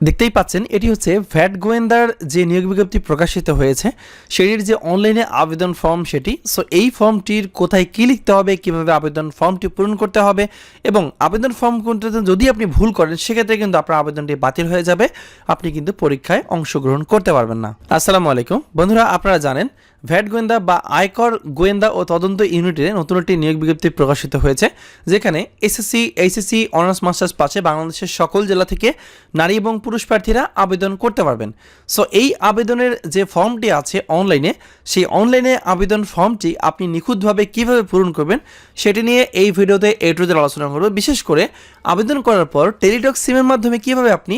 দেখতেই পাচ্ছেন, এটি হচ্ছে ভ্যাট গোয়েন্দার যে নিয়োগ বিজ্ঞপ্তি প্রকাশিত হয়েছে, সেটির যে অনলাইনে আবেদন ফর্ম সেটি। সো এই ফর্মটির কোথায় কী লিখতে হবে, কীভাবে আবেদন ফর্মটি পূরণ করতে হবে এবং আবেদন ফর্ম করতে যদি আপনি ভুল করেন, সেক্ষেত্রে কিন্তু আপনার আবেদনটি বাতিল হয়ে যাবে। আপনি কিন্তু পরীক্ষায় অংশগ্রহণ করতে পারবেন না। আসসালামু আলাইকুম। বন্ধুরা, আপনারা জানেন ভ্যাট গোয়েন্দা বা আয়কর গোয়েন্দা ও তদন্ত ইউনিটে নতুন একটি নিয়োগ বিজ্ঞপ্তি প্রকাশিত হয়েছে, যেখানে এসএসসি, এইচএসসি, অনার্স, মাস্টার্স পাশে বাংলাদেশের সকল জেলা থেকে নারী এবং পুরুষ প্রার্থীরা আবেদন করতে পারবেন। সো এই আবেদনের যে ফর্মটি আছে অনলাইনে, সেই অনলাইনে আবেদন ফর্মটি আপনি নিখুঁতভাবে কীভাবে পূরণ করবেন, সেটি নিয়ে এই ভিডিওতে এ টু আলোচনা করব। বিশেষ করে আবেদন করার পর টেলিটক সিমের মাধ্যমে কীভাবে আপনি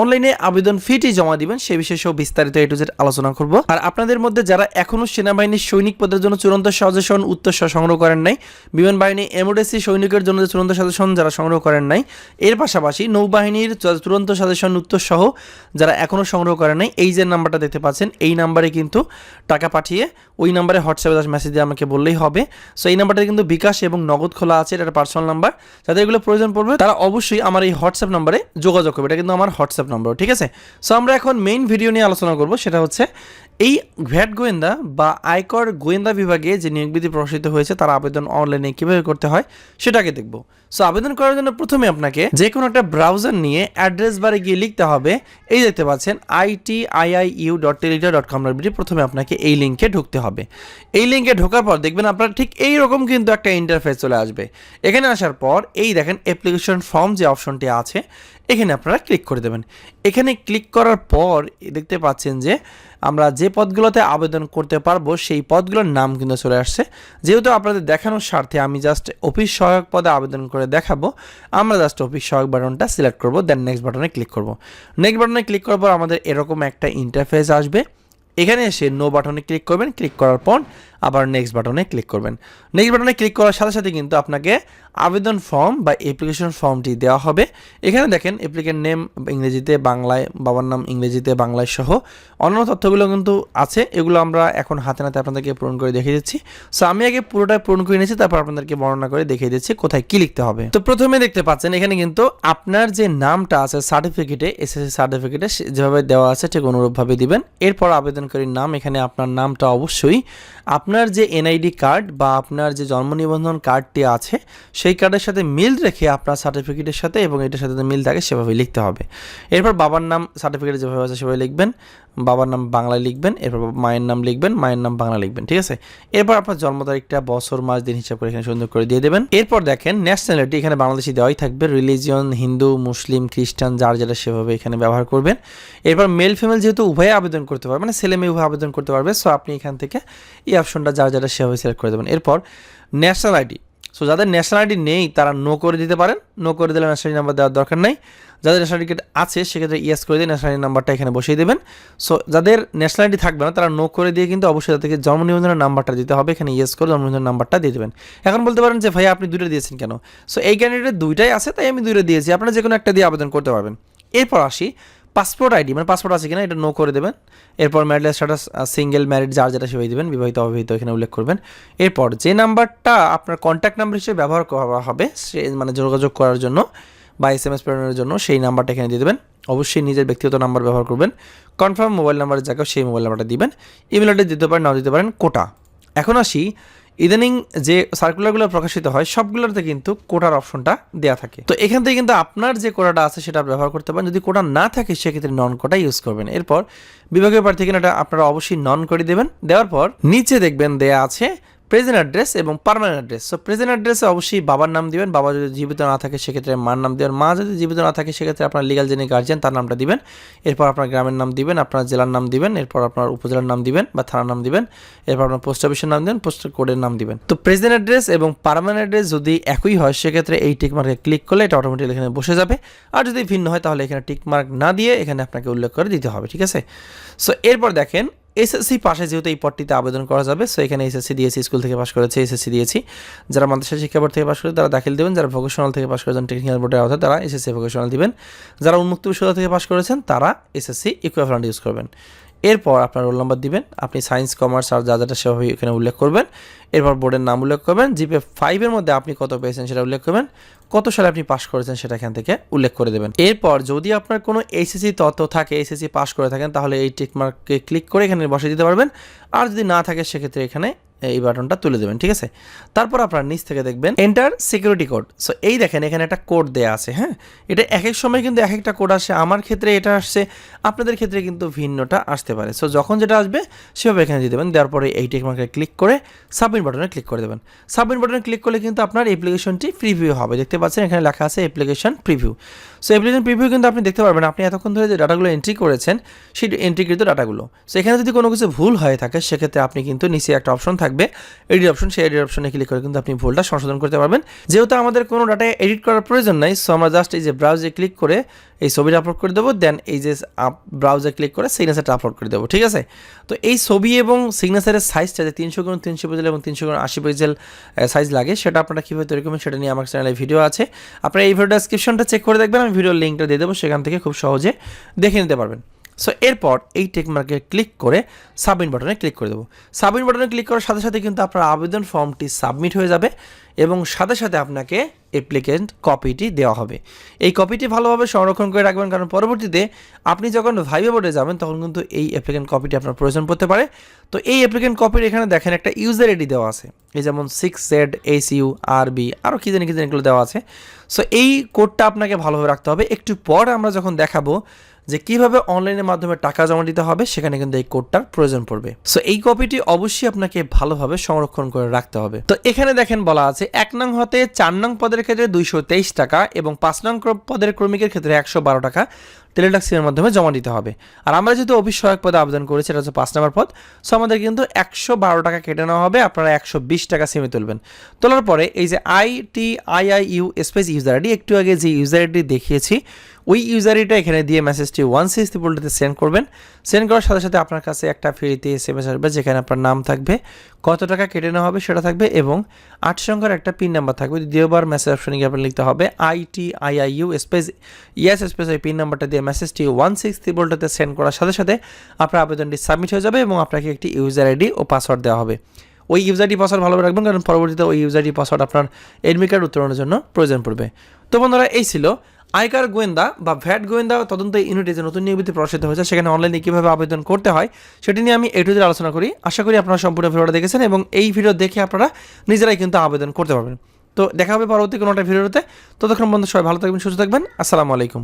অনলাইনে আবেদন ফিটি জমা দিবেন, সে বিষয়ে বিস্তারিত এ টু জেড আলোচনা করব। আর আপনাদের মধ্যে যারা এখনও সেনাবাহিনীর সৈনিক পদের জন্য চূড়ান্ত সাজেশন, উত্তর সংগ্রহ করেন নাই, বিমান বাহিনী এমওডেসি সৈনিকের জন্য যে চূড়ান্ত সাজেশন যারা সংগ্রহ করেন নাই, এর পাশাপাশি নৌবাহিনীর চূড়ান্ত সাজেশন, উত্তর সহ যারা এখনও সংগ্রহ করেন নাই, এই যে নাম্বারটা দেখতে পাচ্ছেন, এই নাম্বারে কিন্তু টাকা পাঠিয়ে ওই নাম্বারে হোয়াটসঅ্যাপে জাস্ট মেসেজ দিয়ে আমাকে বললেই হবে। সো এই নাম্বারটা কিন্তু বিকাশ এবং নগদ খোলা আছে, এটা পার্সোনাল নাম্বার যাদের এগুলো প্রয়োজন পড়বে, তারা অবশ্যই আমার এই হোয়াটসঅ্যাপ নাম্বারে যোগাযোগ করবে। এটা কিন্তু আমার হোয়াটসঅ্যাপ নাম্বার ঠিক আছে? সো আমরা এখন মেইন ভিডিও নিয়ে আলোচনা করব, সেটা হচ্ছে এই ভ্যাট গোয়েন্দা বা আয়কর গোয়েন্দা বিভাগে যে নিয়োগ বিধি প্রকাশিত হয়েছে, তার আবেদন অনলাইনে কীভাবে করতে হয়, সেটাকে দেখব। সো আবেদন করার জন্য প্রথমে আপনাকে যে কোনো একটা ব্রাউজার নিয়ে অ্যাড্রেস বারে গিয়ে লিখতে হবে। এই দেখতে পাচ্ছেন IT II U dot teletalk dot com dot প্রথমে আপনাকে এই লিঙ্কে ঢুকতে হবে। এই লিঙ্কে ঢোকার পর দেখবেন আপনার ঠিক এই রকম কিন্তু একটা ইন্টারফেস চলে আসবে। এখানে আসার পর, এই দেখেন অ্যাপ্লিকেশন ফর্ম যে অপশনটি আছে এখানে আপনারা ক্লিক করে দেবেন। এখানে ক্লিক করার পর দেখতে পাচ্ছেন যে আমরা যে পদগুলোতে আবেদন করতে পারব, সেই পদগুলোর নাম কিন্তু চলে আসছে। যেহেতু আপনাদের দেখানোর স্বার্থে আমি জাস্ট অফিস সহায়ক পদে আবেদন করে দেখাবো, আমরা জাস্ট অফিস সহায়ক বাটনটা সিলেক্ট করব দেন নেক্সট বাটনে ক্লিক করব। নেক্সট বাটনে ক্লিক করার পর আমাদের এরকম একটা ইন্টারফেস আসবে। এখানে এসে নো বাটনে ক্লিক করবেন ক্লিক করার পর আবার নেক্সট বাটনে ক্লিক করবেন। নেক্সট বাটনে ক্লিক করার সাথে সাথে কিন্তু আপনাকে আবেদন ফর্ম বা অ্যাপ্লিকেশন ফর্মটি দেওয়া হবে। এখানে দেখেন অ্যাপ্লিকেন্ট নেম ইংরেজিতে, বাংলায়, বাবার নাম ইংরেজিতে, বাংলায় সহ অন্যান্য তথ্যগুলো কিন্তু আছে। এগুলো আমরা এখন হাতে নাতে আপনাদেরকে পূরণ করে দেখিয়ে দিচ্ছি। সো আমি আগে পুরোটা পূরণ করে নিয়েছি, তারপর আপনাদেরকে বর্ণনা করে দেখিয়ে দিচ্ছি কোথায় কি লিখতে হবে। তো প্রথমে দেখতে পাচ্ছেন এখানে কিন্তু আপনার যে নামটা আছে সার্টিফিকেটে এসএসসি সার্টিফিকেটে যেভাবে দেওয়া আছে ঠিক অনুরূপভাবে দিবেন। এরপর আবেদনকারীর নাম, এখানে আপনার নামটা অবশ্যই। আপনার যে এনআইডি কার্ড বা আপনার যে জন্ম নিবন্ধন কার্ডটি আছে, সেই কার্ডের সাথে মিল রেখে আপনার সার্টিফিকেটের সাথে এবং এটার সাথে মিল থাকে সেভাবে লিখতে হবে। এরপর বাবার নাম, সার্টিফিকেটে যেভাবে আছে, সেভাবে লিখবেন। বাবার নাম বাংলায় লিখবেন, এরপর মায়ের নাম লিখবেন, মায়ের নাম বাংলা লিখবেন, ঠিক আছে? এরপর আপনার জন্ম তারিখটা, বছর, মাস, দিন হিসাব করে এখানে সুন্দর করে দিয়ে দেবেন। এরপর দেখেন ন্যাশনালিটি এখানে বাংলাদেশি দেওয়াই থাকবে। রিলিজিয়ন হিন্দু, মুসলিম, খ্রিস্টান, যার যেটা সেভাবে এখানে ব্যবহার করবেন। এরপর মেল ফিমেল যেহেতু উভয়ে আবেদন করতে পারবে মানে ছেলে উভয় আবেদন করতে পারবে। সো আপনি এখান থেকে এই অপশনটা যার যেটা সেভাবে সিলেক্ট করে দেবেন। এরপর ন্যাশনাল আইডি সো যাদের ন্যাশনাল আইডি নেই, তারা নো করে দিতে পারেন। নো করে দিলে ন্যাশনাল আইডি নাম্বার দেওয়ার দরকার নাই। যাদের ন্যাশনাল আইডি আছে, সেক্ষেত্রে ইয়েস করে দিয়ে ন্যাশনাল আইডি নাম্বারটা এখানে বসিয়ে দেবেন। সো যাদের ন্যাশনাল আইডি থাকবে না, তারা নো করে দিয়ে কিন্তু অবশ্যই তাদেরকে জন্ম নিবন্ধনের নাম্বারটা দিতে হবে। এখানে ইয়েস করে জন্ম নিবন্ধনের নাম্বারটা দিয়ে দেবেন। এখন বলতে পারেন যে ভাই আপনি দুইটা দিয়েছেন কেন? সো এই ক্যান্ডিডেটের দুইটাই আছে, তাই আমি দুইটা দিয়েছি। আপনারা যে কোনো একটা দিয়ে আবেদন করতে পারবেন। এরপর আসি পাসপোর্ট আইডি মানে পাসপোর্ট আছে কিনা এটা নো করে দেবেন। এরপর ম্যারিড স্ট্যাটাস সিঙ্গেল ম্যারিড যার যেটা সেভাবে দেবেন বিবাহিত, অবিবাহিত এখানে উল্লেখ করবেন। এরপর যে নাম্বারটা আপনার কন্ট্যাক্ট নাম্বার হিসেবে ব্যবহার করা হবে, সে মানে যোগাযোগ করার জন্য বা এস এম এস প্রেরণের জন্য সেই নাম্বারটা এখানে দিয়ে দেবেন। অবশ্যই নিজের ব্যক্তিগত নাম্বার ব্যবহার করবেন। কনফার্ম মোবাইল নাম্বারের জায়গায় সেই মোবাইল নাম্বারটা দিবেন। ইমেল অ্যাড্রেস দিতে পারেন, নাও দিতে পারেন, কোটা। এখন আসি ইদানিং যে সার্কুলারগুলো প্রকাশিত হয়, সবগুলোতে কিন্তু কোটার অপশনটা দেওয়া থাকে। তো এখান থেকে কিন্তু আপনার যে কোটাটা আছে, সেটা ব্যবহার করতে পারেন। যদি কোটা না থাকে, সেক্ষেত্রে নন কোটা ইউজ করবেন। এরপর বিভাগীয় প্রার্থী কিনাটা আপনারা অবশ্যই নন করে দেবেন। দেওয়ার পর নিচে দেখবেন দেয়া আছে প্রেজেন্ট অ্যাড্রেস এবং পার্মানেন্ট অ্যাড্রেস সো প্রেজেন্ট অ্যাড্রেসে অবশ্যই বাবার নাম দিবেন। বাবা যদি জীবিত না থাকে, সেক্ষেত্রে মার নাম দেবেন। মা যদি জীবিত না থাকে, সেক্ষেত্রে আপনার লিগাল যিনি গার্জিয়ান তার নামটা দিবেন। এরপর আপনার গ্রামের নাম দিবেন, আপনার জেলার নাম দিবেন, এরপর আপনার উপজেলার নাম দিবেন বা থানার নাম দিবেন। এরপর আপনার পোস্ট অফিসের নাম দিবেন পোস্ট কোডের নাম দিবেন। তো প্রেজেন্ট অ্যাড্রেস এবং পার্মানেন্ট অ্যাড্রেস যদি একই হয়, সেক্ষেত্রে এই টিক মার্কে ক্লিক করলে এটা অটোমেটিক এখানে বসে যাবে। আর যদি ভিন্ন হয়, তাহলে এখানে টিক মার্ক না দিয়ে এখানে আপনাকে উল্লেখ করে দিতে হবে, ঠিক আছে? সো এরপর দেখেন এসএসসি পাশে যেহেতু এই পদটিতে আবেদন করা যাবে সো এখানে এসএসসি দিয়েছি, স্কুল থেকে পাশ করেছে, এসএসসি দিয়েছি। যারা মাদ্রাসা শিক্ষা বোর্ড থেকে পাশ করে তারা দাখিল দেবেন। যারা ভোকেশনাল থেকে পাশ করেছেন টেকনিক্যাল বোর্ডের আওতায়, তারা এসএসসি ভোকেশনাল দিবেন। যারা উন্মুক্ত বিশ্ববিদ্যালয় থেকে পাশ করেছেন, তারা এসএসসি ইকুইভ্যালেন্ট ইউজ করবেন। এরপর আপনার রোল নাম্বার দিবেন, আপনি সায়েন্স, কমার্স আর যা যাটা সেভাবে এখানে উল্লেখ করবেন। এরপর বোর্ডের নাম উল্লেখ করবেন, জিপে ফাইভের মধ্যে আপনি কত পেয়েছেন সেটা উল্লেখ করবেন, কত সালে আপনি পাশ করেছেন সেটা এখান থেকে উল্লেখ করে দেবেন। এরপর যদি আপনার কোনো এসএসসি তথ্য থাকে এসএসসি পাস করে থাকেন, তাহলে এই টিকমার্ককে ক্লিক করে এখানে বসে দিতে পারবেন। আর যদি না থাকে, সেক্ষেত্রে এখানে এই বাটনটা তুলে দেবেন, ঠিক আছে? তারপর আপনার নিচ থেকে দেখবেন এন্টার সিকিউরিটি কোড সো এই দেখেন, এখানে একটা কোড দেয়া আছে হ্যাঁ? এটা এক এক সময় কিন্তু এক একটা কোড আসে। আমার ক্ষেত্রে এটা আসছে, আপনাদের ক্ষেত্রে কিন্তু ভিন্নটা আসতে পারে। সো যখন যেটা আসবে, সেভাবে এখানে দিয়ে দেবেন। দেওয়ার পরে এই টেকমার্কে ক্লিক করে সাবমিট বাটনে ক্লিক করে দেবেন। সাবমিট বাটনে ক্লিক করলে কিন্তু আপনার অ্যাপ্লিকেশনটি প্রিভিউ হবে। দেখতে পাচ্ছেন, এখানে লেখা আছে application preview so application preview কিন্তু আপনি দেখতে পারবেন। আপনি এতক্ষণ ধরে যে ডাটাগুলো এন্ট্রি করেছেন, সেই এন্ট্রিকৃত ডাটাগুলো। সো এখানে যদি কোনো কিছু ভুল হয়ে থাকে, সেক্ষেত্রে আপনি কিন্তু নিচে একটা অপশন থাকবে। এডিট অপশন সেই এডিট অপশনে ক্লিক করে কিন্তু আপনি ভুলটা সংশোধন করতে পারবেন। যেহেতু আমাদের কোনো ডাটা এডিট করার প্রয়োজন নাই সো আমরা জাস্ট এই যে ব্রাউজে ক্লিক করে এই ছবিটা আপলোড করে দেবো দেন এই যে আপ ব্রাউজে ক্লিক করে সিগনেচারটা আপলোড করে দেবো, ঠিক আছে? তো এই ছবি এবং সিগনেচারের সাইজটা যে তিনশো গুণ তিনশো পিক্সেল এবং তিনশো গুণ আশি পিক্সেল সাইজ লাগে, সেটা আপনারা কীভাবে তৈরি করবেন সেটা নিয়ে আমার চ্যানেলে ভিডিও আছে। আপনারা এই ভিডিও ডেসক্রিপশনটা চেক করে দেখবেন, আমি ভিডিওর লিঙ্কটা দিয়ে দেবো, সেখান থেকে খুব সহজে দেখে নিতে পারবেন। সো এরপর এই টেকমার্কে ক্লিক করে সাবমিট বাটনে ক্লিক করে দেবো। সাবমিট বাটনে ক্লিক করার সাথে সাথে কিন্তু আপনার আবেদন ফর্মটি সাবমিট হয়ে যাবে এবং সাথে সাথে আপনাকে অ্যাপ্লিকেন্ট কপিটি দেওয়া হবে। এই কপিটি ভালোভাবে সংরক্ষণ করে রাখবেন কারণ পরবর্তীতে আপনি যখন ভাইবে বোর্ডে যাবেন, তখন কিন্তু এই অ্যাপ্লিকেন্ট কপিটি আপনার প্রয়োজন পড়তে পারে। তো এই অ্যাপ্লিকেন্ট কপির এখানে দেখেন একটা ইউজার আইডি দেওয়া আছে। এই যেমন six Z U R B আরও কী জানি কী জানি এগুলো দেওয়া আছে। সো এই কোডটা আপনাকে ভালোভাবে রাখতে হবে। একটু পর আমরা যখন দেখাবো যে কীভাবে অনলাইনের মাধ্যমে টাকা জমা দিতে হবে, সেখানে কিন্তু এই কোডটার প্রয়োজন পড়বে। সো এই কপিটি অবশ্যই আপনাকে ভালোভাবে সংরক্ষণ করে রাখতে হবে। তো, এখানে দেখেন বলা আছে, এক নং হতে চার নং পদের ক্ষেত্রে দুইশো তেইশ টাকা এবং পাঁচ নং পদের ক্রমিকের ক্ষেত্রে একশো বারো টাকা। টেলিটক্সিমের মাধ্যমে জমা দিতে হবে। আর আমরা যেহেতু অফিস সহায়ক পদে আবেদন করেছি, এটা হচ্ছে পাঁচ নম্বর পদ সো আমাদের কিন্তু একশো বারো টাকা কেটে নেওয়া হবে, আপনারা একশো বিশ টাকা সিমে তুলবেন। তোলার পরে এই যে I T I I U space user ID একটু আগে যে ইউজার আইডি দেখিয়েছি, ওই ইউজার আইডিটা এখানে দিয়ে মেসেজটি ওয়ান সিক্স ত্রিপলটিতে সেন্ড করবেন। সেন্ড করার সাথে সাথে আপনার কাছে একটা ফ্রিতে এস এম এস আসবে, যেখানে আপনার নাম থাকবে। কত টাকা কেটে নেওয়া হবে সেটা থাকবে এবং আট সংখ্যার একটা পিন নাম্বার থাকবে। দ্বিতীয়বার মেসেজ অপশনে গিয়ে আপনার লিখতে হবে I T I I U space yes space ওই পিন নাম্বারটা দিয়ে মেসেজটি ওয়ান সিক্স ত্রিপলটিতে সেন্ড করার সাথে সাথে আপনার আবেদনটি সাবমিট হয়ে যাবে এবং আপনাকে একটি ইউজার আইডি ও পাসওয়ার্ড দেওয়া হবে। ওই ইউজারটি পাসওয়ার্ড ভালোভাবে রাখবেন কারণ পরবর্তীতে ওই ইউজারটি পাসওয়ার্ড আপনার এডমি কার্ড উত্তরণের জন্য প্রয়োজন পড়বে। তো বন্ধুরা, এই ছিল আয়কার গোয়েন্দা বা ভ্যাট গোয়েন্দা তদন্ত ইউনিটে যে নতুন বিজ্ঞপ্তি প্রকাশিত হয়েছে, সেখানে অনলাইনে কীভাবে আবেদন করতে হয়, সেটি নিয়ে আমি এটুদের আলোচনা করি। আশা করি আপনারা সম্পূর্ণ ভিডিওটা দেখেছেন এবং এই ভিডিও দেখে আপনারা নিজেরাই কিন্তু আবেদন করতে পারবেন। তো দেখা হবে পরবর্তী কোনো একটা ভিডিওতে। ততক্ষণ বন্ধু সবাই ভালো থাকবেন, সুস্থ থাকবেন। আসসালামু আলাইকুম।